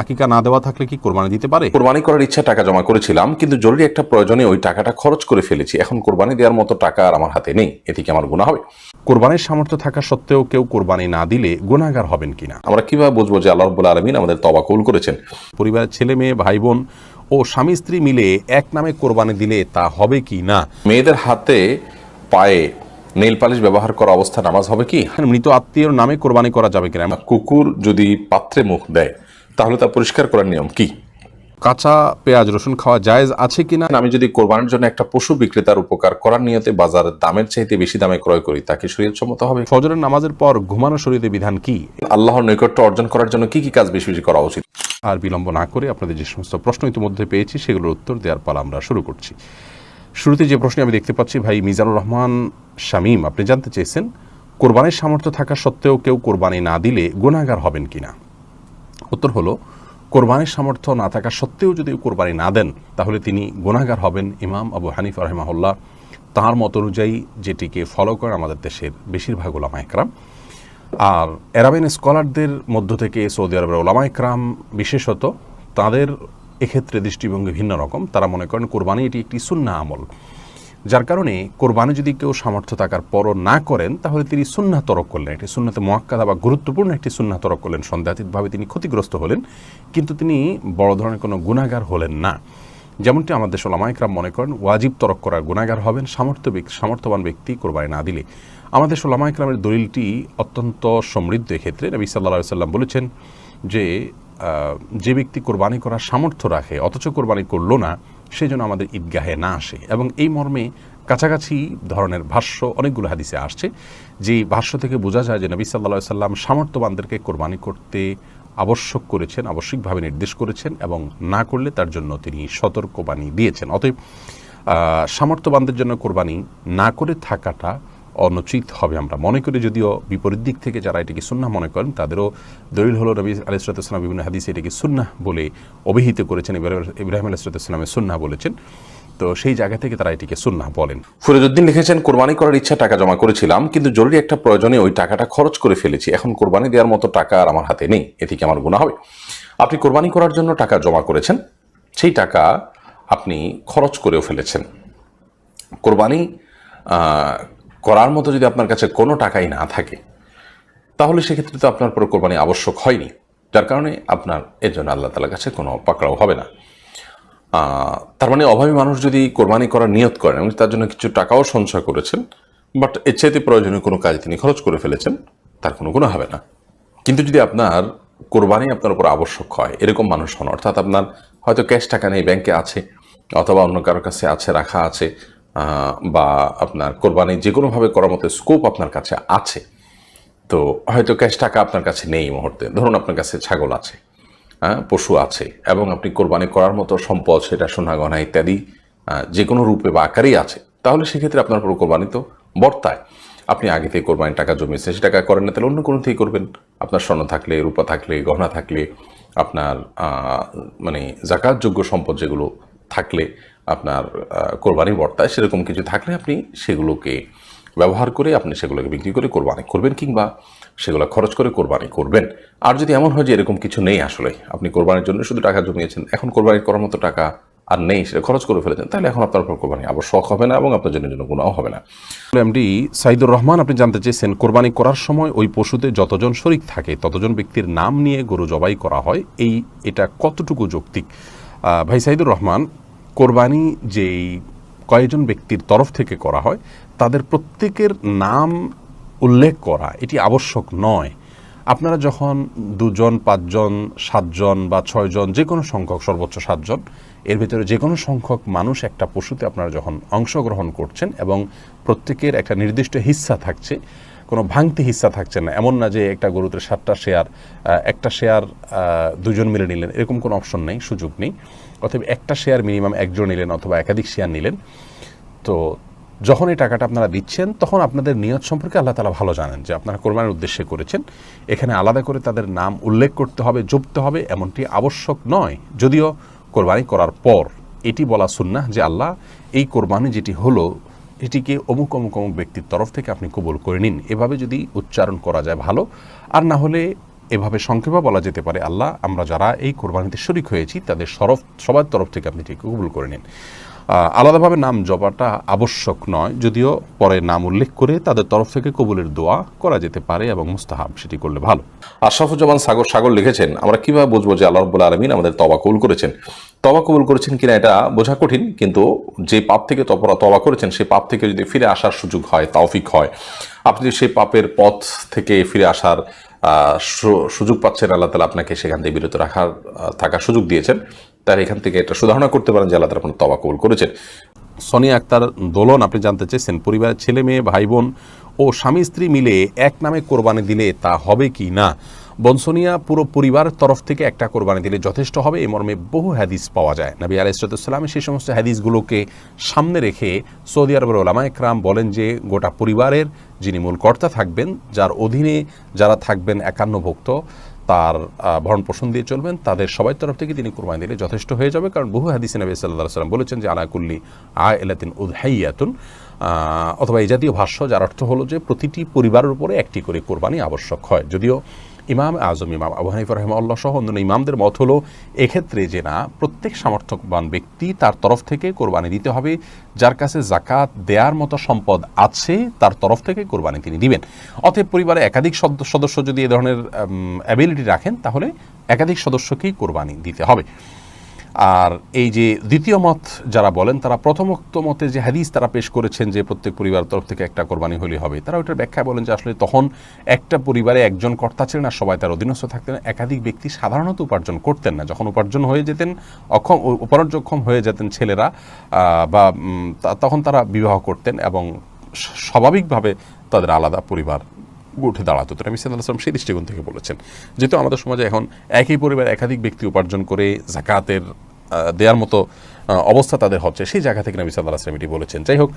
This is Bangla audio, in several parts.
আকিকা না দেওয়া থাকলে কি কোরবানি দিতে পারে? কোরবানি করার ইচ্ছা টাকা জমা করেছিলাম কিন্তু জরুরি একটা প্রয়োজনে ওই টাকাটা খরচ করে ফেলেছি। এখন কোরবানি দেওয়ার মতো টাকা আর আমার হাতে নেই এতে কি আমার গুণা হবে? কোরবানির সামর্থ্য থাকা সত্ত্বেও কেউ কোরবানি না দিলে গুণাগার হবেন কিনা? আমরা কীভাবে বুঝব যে আল্লাহ রব্বুল আলমিন আমাদের তবা কবুল করেছেন? পরিবারের ছেলে মেয়ে ভাই বোন ও স্বামী স্ত্রী মিলে এক নামে কোরবানি দিলে তা হবে কি না? মেয়েদের হাতে পায়ে নেইল পালিশ ব্যবহার করা অবস্থা নামাজ হবে কি? মৃত আত্মীয়র নামে কোরবানি করা যাবে কিনা? কুকুর যদি পাত্রে মুখ দেয় তাহলে তা পরিষ্কার করার নিয়ম কি? কাঁচা পেঁয়াজ রসুন খাওয়া জায়েজ আছে কিনা? আমি যদি কোরবানির জন্য একটা পশু বিক্রেতার উপকার করার নিয়তে বাজারের দামের চাইতে বেশি দামে ক্রয় করি তাকে শরীর সম্মত হবে? ফজরের নামাজের পর ঘুমানো শরীরে বিধান কি? আল্লাহর নৈকট্য অর্জন করার জন্য কি কি কাজ বেশি বেশি করা উচিত? আর বিলম্ব না করে আপনাদের যে সমস্ত প্রশ্ন ইতিমধ্যে পেয়েছি সেগুলোর উত্তর দেওয়ার পালা আমরা শুরু করছি। শুরুতে যে প্রশ্ন আমি দেখতে পাচ্ছি ভাই মিজানুর রহমান শামীম আপনি জানতে চেয়েছেন কোরবানির সামর্থ্য থাকা সত্ত্বেও কেউ কোরবানি না দিলে গুণাগার হবেন কিনা? উত্তর হলো, কোরবানির সামর্থ্য না থাকা সত্ত্বেও যদি কোরবানি না দেন, তাহলে তিনি গুণাগার হবেন ইমাম আবু হানিফ রহমাহুল্লাহ। তাঁর মত অনুযায়ী যেটিকে ফলো করেন আমাদের দেশের বেশিরভাগ ওলামা একরাম। আর অ্যারাবিয়ান স্কলারদের মধ্য থেকে সৌদি আরবের ওলামা একরাম বিশেষত, তাদের এক্ষেত্রে দৃষ্টিভঙ্গি ভিন্ন রকম। তারা মনে করেন কোরবানি এটি একটি সুন্না আমল। যার কারণে কোরবানি যদি কেউ সামর্থ্য থাকার পরও না করেন, তাহলে তিনি সুন্না তরক করলেন। একটি সুন্নাতে মোয়াক্কাদা বা গুরুত্বপূর্ণ একটি সুন্না তরক করলেন। সন্দেহাতীতভাবে তিনি ক্ষতিগ্রস্ত হলেন, কিন্তু তিনি বড় ধরনের কোনো গুণাগার হলেন না। যেমনটি আমাদের সোলামাইকরাম মনে করেন, ওয়াজিব তরক করার গুণাগার হবেন, সামর্থ্য সামর্থ্যবান ব্যক্তি কোরবানি না দিলে। আমাদের সোলামাইকরামের দলিলটি অত্যন্ত সমৃদ্ধ এক্ষেত্রে। নবী সাল্লা সাল্লাম বলেছেন যে যে ব্যক্তি কোরবানি করার সামর্থ্য রাখে, অথচ কোরবানি করল না সেই জন্য আমাদের ঈদগাহে না আসে। এবং এই মর্মে কাছাকাছি ধরনের ভাষ্য, অনেকগুলো হাদিসে আসছে যে ভাষ্য থেকে বোঝা যায় যে নবী সাল্লা সাল্লাম সামর্থ্যবানদেরকে কোরবানি করতে আবশ্যক করেছেন, আবশ্যিকভাবে নির্দেশ করেছেন এবং না করলে তার জন্য তিনি সতর্কবাণী দিয়েছেন। অতএব সামর্থ্যবানদের জন্য কোরবানি না করে থাকাটা অনুচিত হবে। আমরা মনে করি যদিও বিপরীত দিক থেকে যারা এটিকে সুন্না মনে করেন, তাদেরও দলিল হলো নবী আলিসালাম বিভিন্ন হাদিসে এটিকে সুন্না বলে অভিহিত করেছেন। ইব্রাহিম- আলিসালামের সুন্না বলেছেন। তো সেই জায়গা থেকে তারা এটিকে সুন্না বলেন। ফিরোজউদ্দিন লিখেছেন, কোরবানি করার ইচ্ছা টাকা জমা করেছিলাম, কিন্তু জরুরি একটা প্রয়োজনে ওই টাকাটা খরচ করে ফেলেছি। এখন কোরবানি দেওয়ার মতো টাকা আর আমার হাতে নেই। এতে কি আমার গুণা হবে? আপনি কোরবানি করার জন্য টাকা জমা করেছেন, সেই টাকা আপনি খরচ করেও ফেলেছেন। কোরবানি করার মতো যদি আপনার কাছে কোনো টাকাই না থাকে, তাহলে সেক্ষেত্রে তো আপনার পুরো কোরবানি আবশ্যক হয়নি। যার কারণে আপনার এর জন্য আল্লাহ তালার কাছে কোনো পাকড়াও হবে না। তার মানে অভাবী মানুষ যদি কোরবানি করার নিয়ত করেন এবং তার জন্য কিছু টাকাও সঞ্চয় করেছেন, বাট এর চাইতে প্রয়োজনীয় কোনো কাজ তিনি খরচ করে ফেলেছেন, তার কোনো গুণ হবে না। কিন্তু যদি আপনার কোরবানি আপনার উপর আবশ্যক হয়, এরকম মানুষ হন, অর্থাৎ আপনার হয়তো ক্যাশ টাকা নেই, ব্যাংকে আছে, অথবা অন্য কারোর কাছে আছে, রাখা আছে বা আপনার কোরবানি যে কোনোভাবে করার মতো স্কোপ আপনার কাছে আছে, তো হয়তো ক্যাশ টাকা আপনার কাছে নেই মুহূর্তে। ধরুন আপনার কাছে ছাগল আছে হ্যাঁ পশু আছে, এবং আপনি কোরবানি করার মতো সম্পদ, সেটা সোনা, গয়না ইত্যাদি যে কোনো রূপে বা আকারেই আছে, তাহলে সেক্ষেত্রে আপনার পুরো কোরবানি তো বর্তায়। আপনি আগে থেকে কোরবানির টাকা জমিয়েছেন, সে টাকা করেন না, তাহলে অন্য কোনো থেকেই করবেন। আপনার স্বর্ণ থাকলে, রূপা থাকলে, গহনা থাকলে, আপনার মানে জাকাতযোগ্য সম্পদ যেগুলো থাকলে আপনার আহ, কোরবানি বর্তায় সেরকম কিছু থাকলে আপনি সেগুলোকে ব্যবহার করে আপনি সেগুলোকে বিক্রি করে কোরবানি করবেন কিংবা সেগুলো খরচ করে কোরবানি করবেন। আর যদি এমন হয় যে এরকম কিছু নেই আসলে আপনি কোরবানির জন্য শুধু টাকা জমিয়েছেন এখন কোরবানি করার মতো টাকা আর নেই সেটা খরচ করে ফেলেছেন তাহলে এখন আপনার উপর কোরবানি আবার শখ হবে না এবং আপনার জন্য জন্য গুণাও হবে না। এমডি সাইদুর রহমান আপনি জানতে চেয়েছেন কোরবানি করার সময় ওই পশুতে যতজন শরিক থাকে ততজন ব্যক্তির নাম নিয়ে গরু জবাই করা হয় এই এটা কতটুকু যৌক্তিক? ভাই সাইদুর রহমান কোরবানি যেই কয়েকজন ব্যক্তির তরফ থেকে করা হয়, তাদের প্রত্যেকের নাম উল্লেখ করা এটি আবশ্যক নয়। আপনারা যখন দুজন, পাঁচজন, সাতজন বা ছয়জন যে কোনো সংখ্যক, সর্বোচ্চ সাতজন, এর ভিতরে যে কোনো সংখ্যক মানুষ একটা পশুতে আপনারা যখন অংশগ্রহণ করছেন এবং প্রত্যেকের একটা নির্দিষ্ট হিস্সা থাকছে কোনো ভাঙতি হিস্সা থাকছে না। এমন না যে একটা গরুতে সাতটা শেয়ার একটা শেয়ার দুজন মিলে নিলেন। এরকম কোনো অপশন নেই, সুযোগ নেই। অথবা একটা শেয়ার মিনিমাম একজন নিলেন অথবা একাধিক শেয়ার নিলেন। তো যখন এই টাকাটা আপনারা দিচ্ছেন, তখন আপনাদের নিয়ত সম্পর্কে আল্লাহ তালা ভালো জানেন যে আপনারা কোরবানির উদ্দেশ্যে করেছেন। এখানে আলাদা করে তাদের নাম উল্লেখ করতে হবে, জপতে হবে, এমনটি আবশ্যক নয়। যদিও কোরবানি করার পর এটি বলা সুন্না যে আল্লাহ এই কোরবানি যেটি হলো এটিকে অমুক অমুক অমুক ব্যক্তির তরফ থেকে আপনি কবুল করে নিন। এভাবে যদি উচ্চারণ করা যায় ভালো, আর না হলে এভাবে সংক্ষেপে বলা যেতে পারে, আল্লাহ, আমরা যারা এই কোরবানিতে শরিক হয়েছি, তাদের সরফ, সবার তরফ থেকে আপনি এটিকে কবুল করে নিন। আলাদাভাবে নাম জপাটা আবশ্যক নয়, যদিও পরে নাম উল্লেখ করে তাদের তরফ থেকে কবুলের দোয়া করা যেতে পারে এবং মুস্তাহাব সেটি করলে ভালো। আশরাফুজ্জামান সাগর সাগর লিখেছেন, আমরা কীভাবে বুঝব যে আল্লাহ রব্বুল আলমিন আমাদের তবা কবুল করেছেন? তবা কবুল করেছেন কিনা এটা বোঝা কঠিন, কিন্তু যে পাপ থেকে তপরা তবা করেছেন সেই পাপ থেকে যদি ফিরে আসার সুযোগ হয়, তৌফিক হয়। আপনি সেই পাপের পথ থেকে ফিরে আসার সুযোগ পাচ্ছেন, আল্লাহ তালা আপনাকে সেখান থেকে বিরত রাখার থাকার সুযোগ দিয়েছেন। তার এখান থেকে এটা সুধারণা করতে পারেন যে আল্লাহ তালা আপনার তবা কবুল করেছেন। সোনিয়া আক্তার দোলন, আপনি জানতে চেয়েছেন, পরিবারের ছেলে মেয়ে, ভাই বোন ও স্বামী স্ত্রী মিলে এক নামে কোরবানি দিলে তা হবে কি না? বনসোনিয়া পুরো পরিবারের তরফ থেকে একটা কোরবানি দিলে যথেষ্ট হবে এই মর্মে বহু হাদিস পাওয়া যায়। নবী আলাইসালাম সেই সমস্ত হাদিসগুলোকে সামনে রেখে সৌদি আরবের ওলামা একরাম বলেন যে, গোটা পরিবারের যিনি মূল কর্তা থাকবেন, যার অধীনে যারা থাকবেন একান্ন ভুক্ত তার ভরণ পোষণ দিয়ে চলবেন। তাদের সবাই তরফ থেকে তিনি কোরবানি দিলে যথেষ্ট হয়ে যাবে। কারণ বহু হাদিস নবী সাল্লাহ সাল্লাম বলেছেন যে আলাকুল্লি আ এলাতিন উদহাইয়াতুন। অথবা এই জাতীয় ভাষ্য যার অর্থ হলো যে, প্রতিটি পরিবারের উপরে একটি করে কোরবানি আবশ্যক হয়। যদিও ইমাম আজম, ইমাম আবু হানিফ রহমাল্লাহ সহ অন্যান্য ইমামদের মত হলো, এক্ষেত্রে যে না, প্রত্যেক সামর্থ্যবান ব্যক্তি তার তরফ থেকে কোরবানি দিতে হবে, যার কাছে জাকাত দেয়ার মতো সম্পদ আছে, তার তরফ থেকে কোরবানি তিনি দিবেন। অতএব পরিবারে একাধিক সদস্য যদি এ ধরনের অ্যাবিলিটি রাখেন, তাহলে একাধিক সদস্যকেই কোরবানি দিতে হবে। আর এই যে দ্বিতীয় মত যারা বলেন, তারা প্রথমোক্ত মতে যে হাদিস তারা পেশ করেছেন যে প্রত্যেক পরিবার তরফ থেকে একটা কোরবানি হলে হবে। তারা ওইটার ব্যাখ্যা বলেন যে আসলে তখন একটা পরিবারে একজন কর্তা ছিলেন আর সবাই তার অধীনস্থ থাকতেন। একাধিক ব্যক্তি সাধারণত উপার্জন করতেন না। যখন উপার্জন হয়ে যেতেন, অক্ষম উপার্জনক্ষম হয়ে যেতেন ছেলেরা বা তখন তারা বিবাহ করতেন এবং স্বাভাবিকভাবে তাদের আলাদা পরিবার উঠে দাঁড়াতো। তো নবী সাল্লাম সেই দৃষ্টিকোণ থেকে বলেছেন, যেহেতু আমাদের সমাজে এখন একই পরিবার একাধিক ব্যক্তি উপার্জন করে জাকাতের দেওয়ার মতো অবস্থা তাদের হচ্ছে, সেই জায়গা থেকে নবী সাল্লাহ আসলাম এটি বলেছেন। যাই হোক,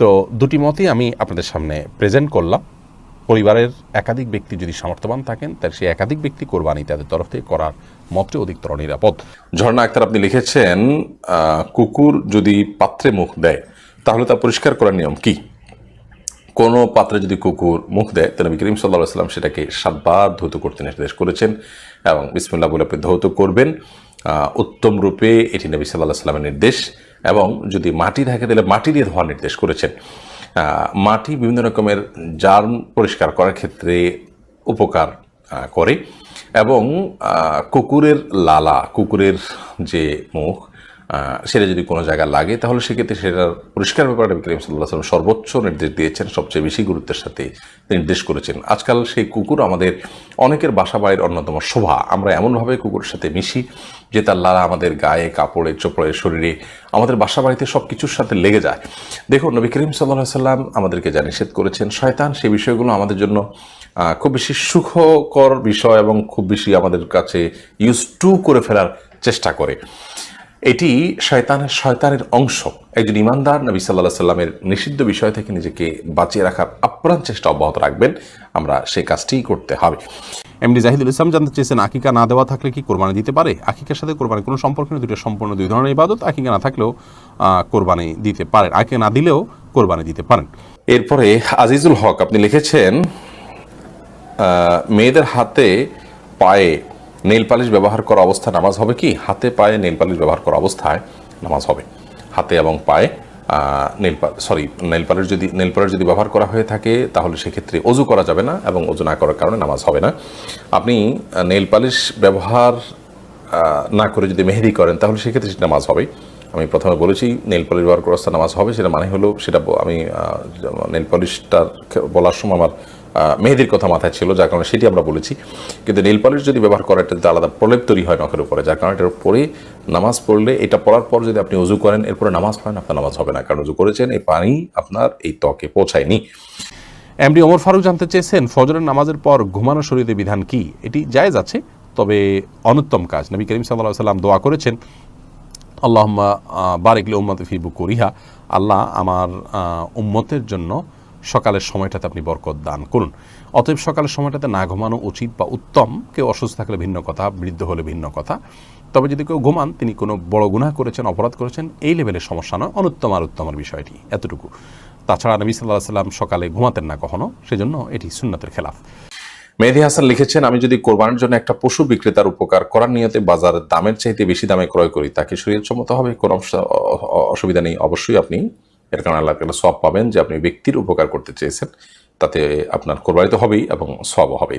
তো দুটি মতই আমি আপনাদের সামনে প্রেজেন্ট করলাম। পরিবারের একাধিক ব্যক্তি যদি সামর্থ্যবান থাকেন, তাহলে সেই একাধিক ব্যক্তি কোরবানি তাদের তরফ থেকে করার মতে অধিকতর নিরাপদ। ঝর্ণা আক্তার, আপনি লিখেছেন কুকুর যদি পাত্রে মুখ দেয়, তাহলে তা পরিষ্কার করার নিয়ম কি? কোনো পাত্রে যদি কুকুর মুখ দেয়, তাহলে নবী করিম সাল্লাহ সাল্লাম সেটাকে সাতবার ধৌত করতে নির্দেশ করেছেন এবং বিসমুল্লাহ বলে আপনি ধৌত করবেন। উত্তম রূপে এটি নবী সাল্লাহ সাল্লামের নির্দেশ এবং যদি মাটি থাকে, তাহলে মাটি দিয়ে ধোয়ার নির্দেশ করেছেন। মাটি বিভিন্ন রকমের জার্ম পরিষ্কার করার ক্ষেত্রে উপকার করে এবং কুকুরের লালা, কুকুরের যে মুখ সেটা যদি কোনো জায়গায় লাগে, তাহলে সেক্ষেত্রে সেটার পরিষ্কার ব্যাপারে করিম সাল্লাহ সাল্লাম সর্বোচ্চ নির্দেশ দিয়েছেন, সবচেয়ে বেশি গুরুত্বের সাথে নির্দেশ করেছেন। আজকাল সেই কুকুর আমাদের অনেকের বাসা বাড়ির অন্যতম শোভা। আমরা এমনভাবে কুকুরের সাথে মিশি যে তার লালা আমাদের গায়ে, কাপড়ে, চোপড়ে, শরীরে আমাদের বাসা বাড়িতে সব কিছুর সাথে লেগে যায়। দেখুন, নবী করিম সাল্লাহ সাল্লাম আমাদেরকে যা নিষেধ করেছেন, শয়তান সেই বিষয়গুলো আমাদের জন্য খুব বেশি সুখকর বিষয় এবং খুব বেশি আমাদের কাছে ইউজ টু করে ফেলার চেষ্টা করে। এটি শয়তানের শয়তানের অংশ। একজন ইমানদার নবী সাল্লাহ সাল্লামের নিষিদ্ধ বিষয় থেকে নিজেকে বাঁচিয়ে রাখার আপ্রাণ চেষ্টা অব্যাহত রাখবেন। আমরা সেই কাজটিই করতে হবে। এমডি জাহিদুল ইসলাম জানতে চেয়েছেন, আকিকা না দেওয়া থাকলে কি কোরবানি দিতে পারে? আকিকার সাথে কোরবানি কোনো সম্পর্ক নেই দুটো সম্পূর্ণ দুই ধরনের ইবাদত, আকিকা না থাকলেও কোরবানি দিতে পারেন। আকিকা না দিলেও কোরবানি দিতে পারেন। এরপরে আজিজুল হক, আপনি লিখেছেন মেয়েদের হাতে পায়ে নেল পালিশ ব্যবহার করা অবস্থায় নামাজ হবে কি? হাতে পায়ে নেল পালিশ ব্যবহার করা অবস্থায় নামাজ হবে। হাতে এবং পায়ে নেল সরি নেল পালিশ যদি নেল পালিশ যদি ব্যবহার করা হয়ে থাকে, তাহলে সেক্ষেত্রে অজু করা যাবে না এবং অজু না করার কারণে নামাজ হবে না। আপনি নেল পালিশ ব্যবহার না করে যদি মেহেদি করেন, তাহলে সেক্ষেত্রে সেটা নামাজ হবে। আমি প্রথমে বলেছি নেল পলিশ ব্যবহার অবস্থা নামাজ হবে, সেটা মানে হলো সেটা আমি নেল পলিশটার বলার সময় আমার মেহেদির কথা মাথায় ছিল, যার কারণে সেটি আমরা বলেছি। কিন্তু নেল পলিশ যদি ব্যবহার করা একটা আলাদা প্রলেপ তৈরি হয় নখের উপরে, যার কারণে এটার পরে নামাজ পড়লে, এটা পড়ার পর যদি আপনি উজু করেন এরপরে নামাজ পড়েন, আপনার নামাজ হবে না। কারণ উজু করেছেন, এই পানি আপনার এই ত্বকে পৌঁছায়নি। এমডি ওমর ফারুক জানতে চেয়েছেন, ফজরের নামাজের পর ঘুমানো শরীরে বিধান কি? এটি জায়েজ আছে, তবে অনুত্তম কাজ। নবী করিম সাল্লাহ সাল্লাম দোয়া করেছেন, আল্লাহম্মা বারেকলে উম্মত ফিবু করিহা আল্লাহ আমার উম্মতের জন্য সকালের সময়টাতে আপনি বরকত দান করুন। অতএব সকালের সময়টাতে না ঘুমানো উচিত বা উত্তম। কেউ অসুস্থ থাকলে ভিন্ন কথা, বৃদ্ধ হলে ভিন্ন কথা। তবে যদি কেউ ঘুমান, তিনি কোনো বড় গুনাহ করেছেন, অপরাধ করেছেন, এই লেভেলের সমস্যা নয়। অনুত্তম আর উত্তমের বিষয়টি এতটুকু। তাছাড়া নবী সাল্লাহ সাল্লাম সকালে ঘুমাতেন না কখনো, সেজন্য এটি সুন্নতের খেলাফ। মেহেদি হাসান লিখেছেন, আমি যদি কোরবানির জন্য একটা পশু বিক্রেতার উপকার করার নিয়তে বাজারের দামের চাইতে বেশি দামে ক্রয় করি, তাকে শরীরসম্মত হবে? কোনো অসুবিধা নেই। অবশ্যই আপনি এর কারণে আল্লাহ তালা সব পাবেন যে আপনি ব্যক্তির উপকার করতে চেয়েছেন, তাতে আপনার কোরবানি তো হবেই এবং সবও হবে